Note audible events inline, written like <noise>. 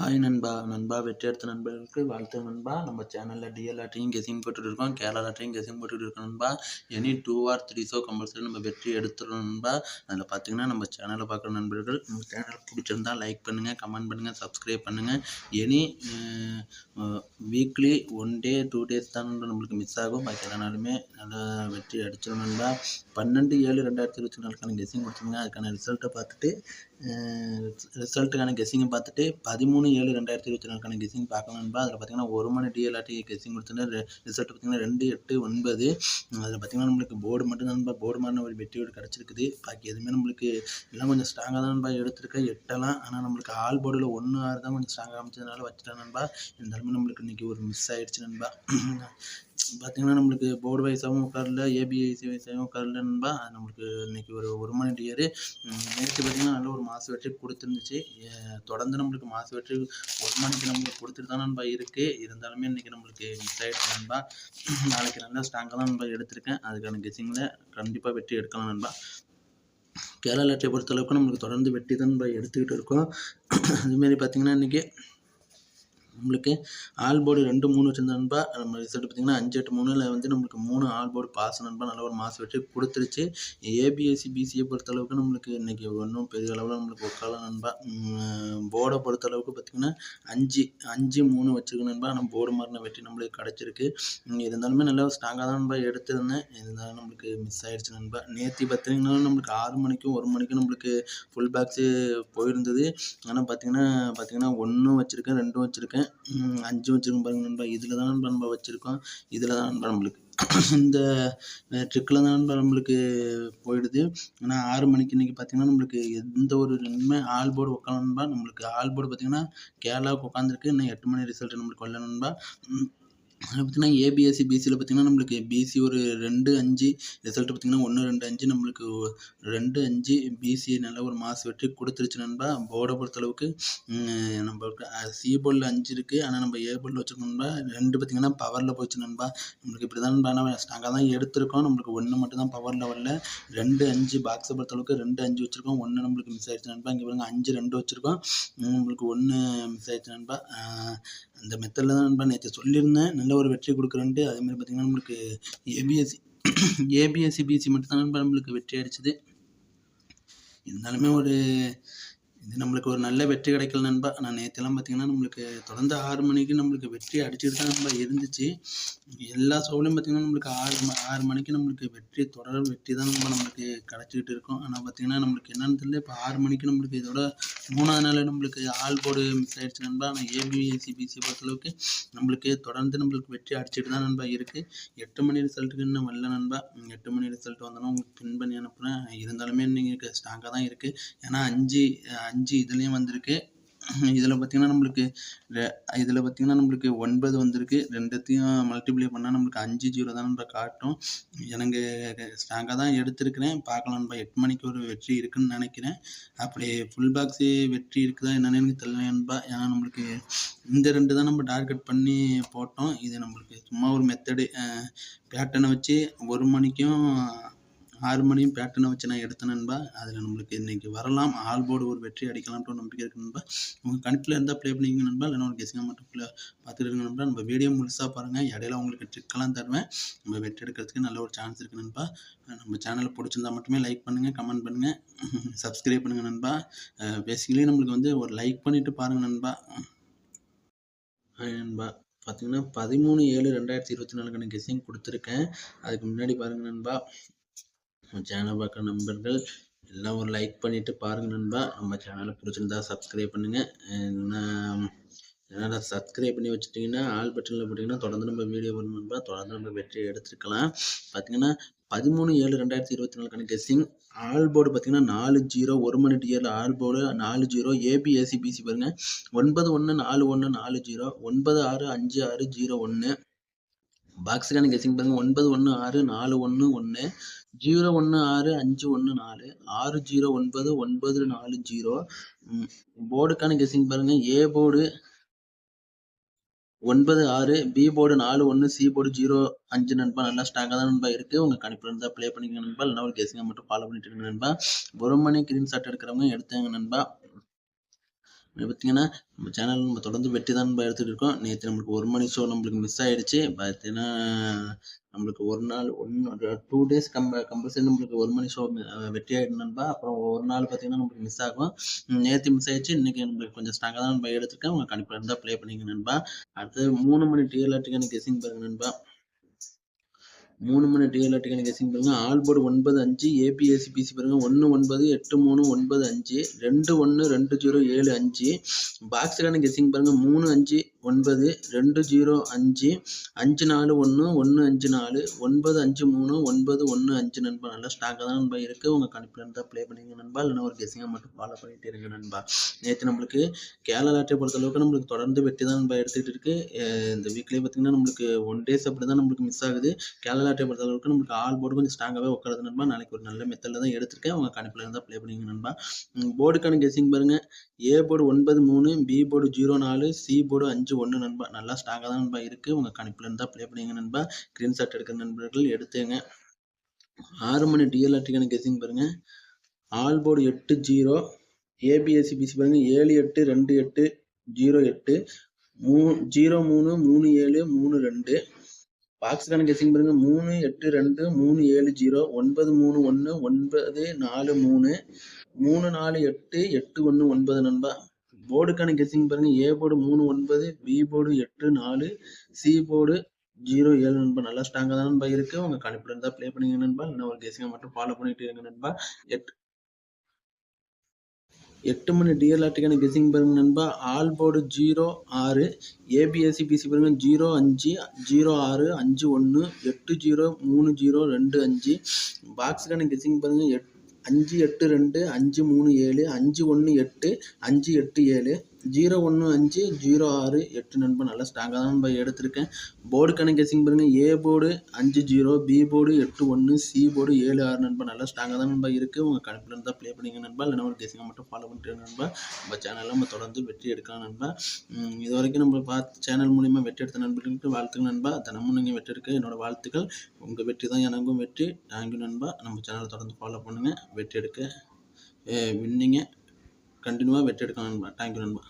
Hi நண்பா நண்பா வெற்றி எடுத்த நண்பர்களுக்கு வாழ்த்து நண்பா. நம்ம சேனலில் டிஎல் கெசிங் போட்டுட்டு இருக்கோம். கேரளா லாட்ரியும் கெசிங் போட்டுட்டு இருக்கோம் நண்பா. Any two or three show compulsory நம்ம வெற்றி எடுத்துடணும் நண்பா. அதில் பார்த்தீங்கன்னா நம்ம சேனலை பார்க்குற நண்பர்கள் நம்ம சேனல் பிடிச்சிருந்தா லைக் பண்ணுங்கள் கமெண்ட் பண்ணுங்கள் சப்ஸ்கிரைப் பண்ணுங்கள் any weekly one day two days தான் நம்மளுக்கு மிஸ் ஆகும். பாக்கி எல்லா நாளுமே நல்லா வெற்றி அடிச்சிடும் நண்பா. பன்னெண்டு ஏழு ரெண்டாயிரத்தி இருபத்தி நாலுக்கான கெஸிங் கொடுத்துருங்க அதுக்கான ரிசல்ட்டை பார்த்துட்டு ரிசல்ட்டுக்கான கெஸ்ஸிங்கை பார்த்துட்டு பதிமூணு ஏழு ரெண்டாயிரத்தி இருபத்தி நாலுக்கான கெஸிங் பார்க்கலாம் நண்பா. அதில் பார்த்தீங்கன்னா ஒரு மணி டிஎல்ஆர்டி கெஸிங் கொடுத்தோன்னா ரிசல்ட் பார்த்தீங்கன்னா ரெண்டு எட்டு ஒன்பது. அதில் பார்த்தீங்கன்னா நம்மளுக்கு போர்டு மட்டும் நண்பா போர்டு மாதிரி ஒரு வெற்றியோடு கிடச்சிருக்குது. பாக்கி எதுவுமே நம்மளுக்கு எல்லாம் கொஞ்சம் ஸ்ட்ராங்காக தான் நண்பா எடுத்திருக்கேன். எட்டெல்லாம் ஆனால் நம்மளுக்கு ஆல் போர்டில் ஒன்று ஆறு தான் கொஞ்சம் ஸ்ட்ராங்காக அமைச்சதுனால வச்சுட்டேன் நண்பா. இருந்தாலுமே நம்மளுக்கு இன்றைக்கி ஒரு மிஸ் ஆகிடுச்சு நண்பா. பார்த்தீங்கன்னா நம்மளுக்கு போர்டு வைஸாகவும் உட்காரல ஏபிஐசி வைஸாகவும் உட்காரல நண்பா. அது நம்மளுக்கு இன்றைக்கி ஒரு ஒரு மணி டியரு நேற்று பார்த்திங்கன்னா நல்ல ஒரு மாசு வெற்றி கொடுத்துருந்துச்சு. தொடர்ந்து நம்மளுக்கு மாசு வெற்றி ஒரு மணிக்கு நம்மளுக்கு கொடுத்துட்டு தான் நண்பா இருக்குது இருந்தாலுமே இன்றைக்கி நம்மளுக்கு மிஸ் ஆகிடுச்சு நண்பா. <clears throat> நாளைக்கு நல்லா ஸ்ட்ராங்காக தான் நண்பா எடுத்திருக்கேன். அதுக்கான கெஸிங்கில் கண்டிப்பாக வெற்றி எடுக்கலாம் நண்பா. கேரளா லாட்டரியை பொறுத்தளவுக்கு நம்மளுக்கு தொடர்ந்து வெற்றி தான் நண்பா எடுத்துக்கிட்டு இருக்கோம். <clears throat> அதுமாரி பார்த்திங்கன்னா இன்றைக்கி நம்மளுக்கு ஆல் போர்டு ரெண்டு மூணு வச்சிருந்த நண்பா நம்ம ரிசல்ட் பார்த்திங்கன்னா அஞ்சு எட்டு மூணில் வந்து நம்மளுக்கு மூணு ஆல் போர்டு பாஸ் நண்பா நல்ல ஒரு மாசம் வெற்றி கொடுத்துருச்சு. ஏபிஎஸ்சி பிசிஏ பொறுத்தளவுக்கு நம்மளுக்கு இன்றைக்கி ஒன்றும் பெரிய அளவில் நம்மளுக்கு உட்கால நண்பா. போர்டை பொறுத்தளவுக்கு பார்த்திங்கன்னா அஞ்சு அஞ்சு மூணு வச்சுருக்கணும் நண்பா. ஆனால் போர்டு மாறின வெற்றி நம்மளுக்கு கிடச்சிருக்கு. இருந்தாலுமே நல்லா ஸ்ட்ராங்காக தான் நண்பா எடுத்திருந்தேன். இருந்தாலும் நம்மளுக்கு மிஸ் ஆகிடுச்சு நண்பா. நேற்று பார்த்திங்கன்னா நம்மளுக்கு ஆறு மணிக்கும் ஒரு மணிக்கும் நம்மளுக்கு ஃபுல் பேக்ஸு போயிருந்தது. ஆனால் பார்த்திங்கன்னா பார்த்திங்கன்னா ஒன்றும் வச்சுருக்கேன் ரெண்டும் வச்சுருக்கேன். அஞ்சு வச்சுருக்கோம் பாருங்கள் நண்பா. இதில் தான் நண்பா நம்ம வச்சுருக்கோம். இதில் தான் நண்பா நம்மளுக்கு. இந்த ட்ரிக்கில் தான் நண்பா நம்மளுக்கு போயிடுது. ஆனால் ஆறு மணிக்கு இன்றைக்கி பார்த்திங்கன்னா நம்மளுக்கு எந்த ஒரு ரெண்டுமே ஆல் போர்டு உட்காந்து நம்மளுக்கு ஆல் போர்டு பார்த்திங்கன்னா கேரளாவுக்கு உட்காந்துருக்கு இன்னும் எட்டு மணி ரிசல்ட் நம்மளுக்கு வரல நண்பா. அதில் பார்த்திங்கன்னா ஏபிஎஸ்சி பிசியில் பார்த்திங்கன்னா நம்மளுக்கு பிசி ஒரு ரெண்டு அஞ்சு ரிசல்ட் பார்த்திங்கன்னா ஒன்று ரெண்டு அஞ்சு நம்மளுக்கு ரெண்டு அஞ்சு பிசி நல்ல ஒரு மாஸ் வெற்றி கொடுத்துருச்சு நண்பா. போர்டை பொறுத்தளவுக்கு நம்மளுக்கு சி போர்டில் அஞ்சு இருக்குது ஆனால் நம்ம ஏ போர்டில் வச்சுருக்கோம் நண்பா ரெண்டு பார்த்திங்கன்னா பவரில் போச்சு நண்பா. நம்மளுக்கு இப்படி தான் நண்பா தான் எடுத்திருக்கோம். நம்மளுக்கு ஒன்று மட்டும் தான் பவர் லெவலில் ரெண்டு அஞ்சு பாக்ஸை பொறுத்தளவுக்கு ரெண்டு அஞ்சு வச்சுருக்கோம். ஒன்று நம்மளுக்கு மிஸ் ஆயிடுச்சு நண்பா. இங்கே பாருங்கள் அஞ்சு ரெண்டு வச்சுருக்கோம். நம்மளுக்கு ஒன்று மிஸ் ஆயிடுச்சு நண்பா. அந்த மெத்தடில் தான் நண்பா நேற்று சொல்லியிருந்தேன். நல்ல ஒரு வெற்றி கொடுக்குறேன்ட்டு. அதேமாதிரி பார்த்திங்கன்னா நம்மளுக்கு ஏபிஎஸ்சி ஏபிஎஸ்சி பிஎஸ்சி மட்டும் தான் நண்பா நம்மளுக்கு வெற்றி அடிச்சது. இருந்தாலுமே ஒரு இது நம்மளுக்கு ஒரு நல்ல வெற்றி கிடைக்கல நண்பா. நான் நேற்றுலாம் பார்த்தீங்கன்னா நம்மளுக்கு தொடர்ந்து ஆறு மணிக்கு நம்மளுக்கு வெற்றி அடிச்சுட்டு தான் நம்ம இருந்துச்சு. எல்லா சோழையும் பார்த்தீங்கன்னா நம்மளுக்கு ஆறு ஆறு மணிக்கு நம்மளுக்கு வெற்றி தொடர் வெற்றி தான் நம்ம நம்மளுக்கு கிடச்சிக்கிட்டு இருக்கும். ஆனால் பார்த்தீங்கன்னா நம்மளுக்கு என்னென்னு தெரியல. இப்போ ஆறு மணிக்கு நம்மளுக்கு இதோட மூணாவது நாள் நம்மளுக்கு ஆல் போர்டு மிஸ் ஆகிடுச்சு நண்பா. ஆனால் ஏபிஎஸ்சிபிசி பொறுத்தளவுக்கு நம்மளுக்கு தொடர்ந்து நம்மளுக்கு வெற்றி அடிச்சுட்டு தான் நண்பா இருக்குது எட்டு மணி ரிசல்ட்டுக்கு இன்னும் வரல நண்பா. எட்டு மணி ரிசல்ட் வந்தோன்னா உங்களுக்கு பின் பண்ணி அனுப்புகிறேன் இருந்தாலுமே நீங்கள் ஸ்ட்ராங்காக தான் இருக்குது ஏன்னா அஞ்சு அஞ்சு அஞ்சு இதுலேயும் வந்திருக்கு. இதில் பார்த்திங்கன்னா நம்மளுக்கு இதில் பார்த்திங்கன்னா நம்மளுக்கு ஒன்பது வந்திருக்கு. ரெண்டுத்தையும் மல்டிப்ளை பண்ணால் நம்மளுக்கு அஞ்சு ஜீரோ தான் நம்ம காட்டும். எனக்கு ஸ்ட்ராங்காக தான் எடுத்திருக்கிறேன். பார்க்கலாம் நம்ம எட்டு மணிக்கு ஒரு வெற்றி இருக்குன்னு நினைக்கிறேன். அப்படி ஃபுல் பாக்ஸு வெற்றி இருக்குதா என்னென்னு எனக்கு தெரியல நண்பா. ஏன்னா நம்மளுக்கு இந்த ரெண்டு தான் நம்ம டார்கெட் பண்ணி போட்டோம். இது நம்மளுக்கு சும்மா ஒரு மெத்தடு பேட்டர்னை வச்சு ஒரு மணிக்கும் ஆறு மணியும் பேட்டர்னை வச்சு நான் எடுத்தேன் நண்பா. அதில் நம்மளுக்கு இன்றைக்கி வரலாம். ஆல் போர்டு ஒரு வெற்றி அடிக்கலாம்ன்ற நம்பிக்கை இருக்குது நண்பா. உங்கள் கணிப்பில் இருந்தால் ப்ளே பண்ணிங்க நண்பா. இல்லைனா ஒரு கெஸிங்காக மட்டும் பார்த்துட்டு இருங்க நண்பா. நம்ம வீடியோ முழுசாக பாருங்கள் இடையில உங்களுக்கு ட்ரிக்கெல்லாம் தருவேன். நம்ம வெற்றி எடுக்கிறதுக்கு நல்ல ஒரு சான்ஸ் இருக்குது நண்பா. நம்ம சேனலை பிடிச்சிருந்தா மட்டுமே லைக் பண்ணுங்கள் கமெண்ட் பண்ணுங்கள் சப்ஸ்கிரைப் <laughs> பண்ணுங்கள் நண்பா. பேசிக்கலி நம்மளுக்கு வந்து ஒரு லைக் பண்ணிவிட்டு பாருங்கள் நண்பா. நண்பா. பார்த்தீங்கன்னா பதிமூணு ஏழு ரெண்டாயிரத்தி இருபத்தி நாலுக்கான கெஸிங் கொடுத்துருக்கேன். அதுக்கு முன்னாடி பாருங்கள் நண்பா. சேனலை பார்க்குற நண்பர்கள் எல்லாம் ஒரு லைக் பண்ணிவிட்டு பாருங்கள் நண்பா. நம்ம சேனலை பிடிச்சிருந்தா சப்ஸ்கிரைப் பண்ணுங்கள் ஏன்னா சப்ஸ்கிரைப் பண்ணி வச்சுட்டிங்கன்னா ஆல் பட்டனில் போட்டிங்கன்னா தொடர்ந்து நம்ம வீடியோ வரும் நண்பா. தொடர்ந்து நம்ம வெற்றியை எடுத்துருக்கலாம். பார்த்தீங்கன்னா பதிமூணு ஏழு ரெண்டாயிரத்தி இருபத்தி நாலுக்கான கெஸ்ஸிங் ஆல் போர்டு பார்த்தீங்கன்னா நாலு ஜீரோ ஒரு மணி டிஎல் ஆல் போர்டு நாலு ஜீரோ ஏபிஎஸ்சி பிசி பாருங்கள் ஒன்பது ஒன்று நாலு ஒன்று நாலு ஜீரோ ஒன்பது ஆறு அஞ்சு ஆறு ஜீரோ ஒன்று பாக்ஸுக்கான கெஸிங் பாருங்கள் ஒன்பது ஒன்று ஆறு நாலு ஒன்று ஒன்று ஜீரோ ஒன்று ஆறு அஞ்சு ஒன்று நாலு ஆறு ஜீரோ ஒன்பது ஒன்பது நாலு ஜீரோ. போர்டுக்கான கெஸிங் பாருங்கள் ஏ போர்டு ஒன்பது ஆறு பி போர்டு நாலு ஒன்று சி போர்டு ஜீரோ அஞ்சு நண்பா. நல்லா ஸ்ட்ராங்காக தான் நண்பா இருக்குது உங்கள் கணிப்பில் இருந்தால் ப்ளே பண்ணிக்கங்க நண்பா. இல்லைனா ஒரு கெஸிங்கை மட்டும் ஃபாலோ பண்ணிட்டு இருங்க நண்பா. ஒரு மணி கிரீன் ஷாட் எடுக்கிறவங்க எடுத்தாங்க நண்பா. பார்த்தீங்கன்னா நம்ம சேனல் நம்ம தொடர்ந்து வெற்றி தான் நண்பா எடுத்துகிட்டு இருக்கோம். நேற்று நம்மளுக்கு ஒரு மணி ஷோ நம்மளுக்கு மிஸ் ஆகிடுச்சு பார்த்தீங்கன்னா நம்மளுக்கு ஒரு நாள் ஒன் டூ டேஸ் கம்ப கம்பல்சரி நம்மளுக்கு ஒரு மணி ஷோ வெற்றி ஆகிடணும்பா நண்பா. அப்புறம் ஒரு நாள் பார்த்தீங்கன்னா நம்மளுக்கு மிஸ் ஆகும். நேற்று மிஸ் ஆகிடுச்சு இன்றைக்கி நம்மளுக்கு கொஞ்சம் ஸ்ட்ராங்காக தான் நம்ம எடுத்துருக்கேன். உங்கள் கண்டிப்பாக இருந்தால் ப்ளே பண்ணிங்க நண்பா. அடுத்து மூணு மணி டிஎல்ஆர்டிக்கான கெஸிங் பாருங்க நண்பா. மூணு மணி டிஎல்ஆர்டிக்கான கெஸிங் பாருங்க ஆல் போர்டு ஒன்பது அஞ்சு ஏபிஎஸ்சி பிசி பாருங்க. ஒன்று ஒன்பது எட்டு மூணு ஒன்பது அஞ்சு ரெண்டு ஒன்று ரெண்டு ஜீரோ ஏழு அஞ்சு. பாக்ஸுக்கான கெஸிங் பாருங்க. மூணு அஞ்சு ஒன்பது ரெண்டு ஜீரோ அஞ்சு அஞ்சு நாலு ஒன்று ஒன்று அஞ்சு நாலு ஒன்பது அஞ்சு மூணு ஒன்பது ஒன்று அஞ்சு நண்பா. நல்லா ஸ்டாக்காக தான் நண்பா இருக்குது உங்கள் கணிப்பில் இருந்தால் ப்ளே பண்ணிங்க நண்பா. இல்லைன்னா ஒரு கெஸிங்காக மட்டும் ஃபாலோ பண்ணிகிட்டே இருங்க நண்பா. நேற்று நம்மளுக்கு கேரளா லாட்டை பொறுத்தளவுக்கு நம்மளுக்கு தொடர்ந்து வெற்றி தான் நண்பா எடுத்துகிட்டு இருக்கு. இந்த வீக்லேயே பார்த்திங்கன்னா நம்மளுக்கு ஒன் டேஸ் அப்படி தான் நம்மளுக்கு மிஸ் ஆகுது. கேரளா லாட்டை பொறுத்தளவுக்கு நம்மளுக்கு ஆல் போர்டு கொஞ்சம் ஸ்ட்ராங்காகவே உட்காரது நண்பா. நாளைக்கு ஒரு நல்ல மெத்தடில் தான் எடுத்திருக்கேன். உங்கள் கணிப்பில் இருந்தால் ப்ளே பண்ணிங்க நண்பா. போர்டுக்கான கெஸிங் பாருங்கள் ஏ போர்டு ஒன்பது மூணு பி போர்டு ஜீரோ நாலு சி போர்டு அஞ்சு ஒன்று நண்பா. நல்லா ஸ்ட்ராங்காக தான் நண்பா இருக்குது உங்கள் கணிப்பில் இருந்தால் ப்ளே பண்ணிங்க நண்பா. ஸ்க்ரீன் ஷாட் எடுக்கிற நண்பர்கள் எடுத்துங்க. ஆறு மணி டிஎல்ஆர்டிக்கான கெஸிங் பாருங்கள் ஆல் போர்டு எட்டு ஜீரோ ஏபிஎஸ்சி பிசி பாருங்கள் ஏழு எட்டு ரெண்டு எட்டு ஜீரோ எட்டு. மூ ஜீரோ மூணு மூணு ஏழு மூணு ரெண்டு. பாக்ஸுக்கான கெஸிங் பாருங்க. மூணு எட்டு ரெண்டு மூணு ஏழு ஜீரோ ஒன்பது மூணு ஒன்று ஒன்பது நாலு மூணு. மூணு நாலு எட்டு எட்டு ஒன்று ஒன்பது நண்பா. போர்டுக்கான கெஸ்ஸிங் பாருங்க. ஏ போர்டு மூணு ஒன்பது பி போர்டு எட்டு நாலு சி போர்டு ஜீரோ ஏழு நண்பா. நல்லா ஸ்ட்ராங்காக தான் நண்பா இருக்குது உங்க கணிப்பில் இருந்தால் ப்ளே பண்ணுங்க நண்பா. இன்னும் ஒரு கெஸ்ஸிங்கை மட்டும் ஃபாலோ பண்ணிட்டு இருங்க நண்பா. எட்டு எட்டு மணி டிஎல்ஆர்டிக்கான கெஸிங் பாருங்க நண்பா. ஆல் போர்டு ஜீரோ ஆறு ஏபிஎஸ்சி பிசி பாருங்க. ஜீரோ அஞ்சு ஜீரோ ஆறு அஞ்சு ஒன்று எட்டு ஜீரோ மூணு ஜீரோ ரெண்டு அஞ்சு. பாக்ஸுக்கான கெஸிங் பாருங்க. எட் அஞ்சு எட்டு ரெண்டு அஞ்சு மூணு ஏழு அஞ்சு ஒன்று எட்டு அஞ்சு எட்டு ஏழு. ஜீரோ ஒன்று அஞ்சு ஜீரோ ஆறு எட்டு நண்பன். நல்லா ஸ்ட்ராங்காக தான் நண்பா எடுத்திருக்கேன். போர்டு கணக்கு கெஸிங் பாருங்கள் ஏ போர்டு அஞ்சு ஜீரோ பி போர்டு எட்டு ஒன்று சி போர்டு ஏழு ஆறு நண்பன். நல்லா ஸ்ட்ராங்காக தான் நண்பா இருக்குது உங்கள் கணக்கில் இருந்தால் ப்ளே பண்ணிங்க நண்பா இல்லைனா ஒரு கெஸிங்கை மட்டும் ஃபாலோ பண்ணிட்டு நண்பா நம்ம சேனலில் நம்ம தொடர்ந்து வெற்றி எடுக்கலாம் நண்பா இது வரைக்கும் நம்ம பார்த்து சேனல் மூலிமா வெற்றி எடுத்த நண்பர்களுக்கு வாழ்த்துக்கள் நண்பா. தினமும் நீங்கள் வெற்றி எடுக்க என்னோடய வாழ்த்துக்கள். உங்கள் வெற்றி தான் எனக்கும் வெற்றி. தேங்க்யூ நண்பா. நம்ம சேனலை தொடர்ந்து ஃபாலோ பண்ணுங்கள் வெற்றி எடுக்க வின்னிங்க. கண்டினியூவாக வெற்றி எடுக்கலாம் நண்பா. தேங்க்யூ நண்பா.